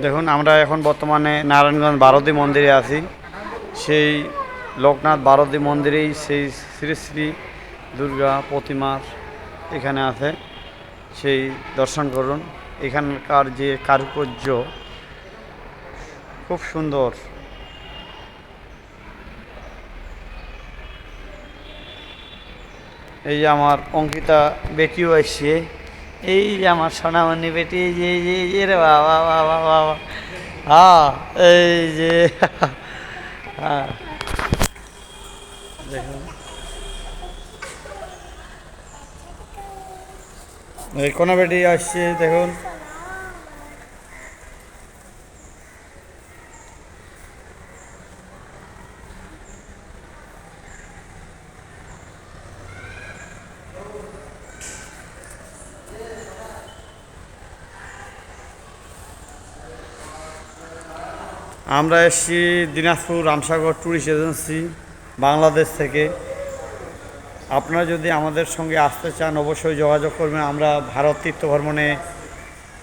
দেখুন, আমরা এখন বর্তমানে নারায়ণগঞ্জ বারদী মন্দিরে আছি। সেই লোকনাথ বারদী মন্দিরেই সেই শ্রী শ্রী দুর্গা প্রতিমার এখানে আছে। সেই দর্শন করুন। এখানকার যে কারুকার্য খুব সুন্দর। এই আমার অঙ্কিতা বেটিও এসছে। এই যে আমার সোনামণি বেটি যে যে যে রে বাবা বাবা বাবা হ্যাঁ এই যে হ্যাঁ। দেখুন। কোনা বেটি আসছে, দেখুন। আমরা এসেছি দিনাজপুর রামসাগর ট্যুরিস্ট এজেন্সি বাংলাদেশ থেকে। আপনারা যদি আমাদের সঙ্গে আসতে চান, অবশ্যই যোগাযোগ করবেন। আমরা ভারত তীর্থ ভ্রমণে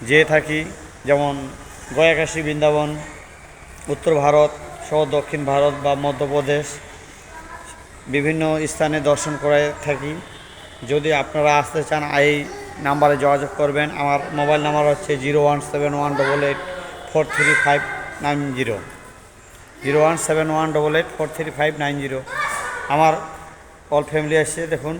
যেয়ে থাকি, যেমন গয়াকাশী বৃন্দাবন, উত্তর ভারত সহ দক্ষিণ ভারত বা মধ্যপ্রদেশ বিভিন্ন স্থানে দর্শন করে থাকি। যদি আপনারা আসতে চান, এই নাম্বারে যোগাযোগ করবেন। আমার মোবাইল নাম্বার হচ্ছে zero one seven one double eight four three five nine zero. Zero one seven one double eight four three five nine zero. আমার অল ফ্যামিলি আসছে, দেখুন।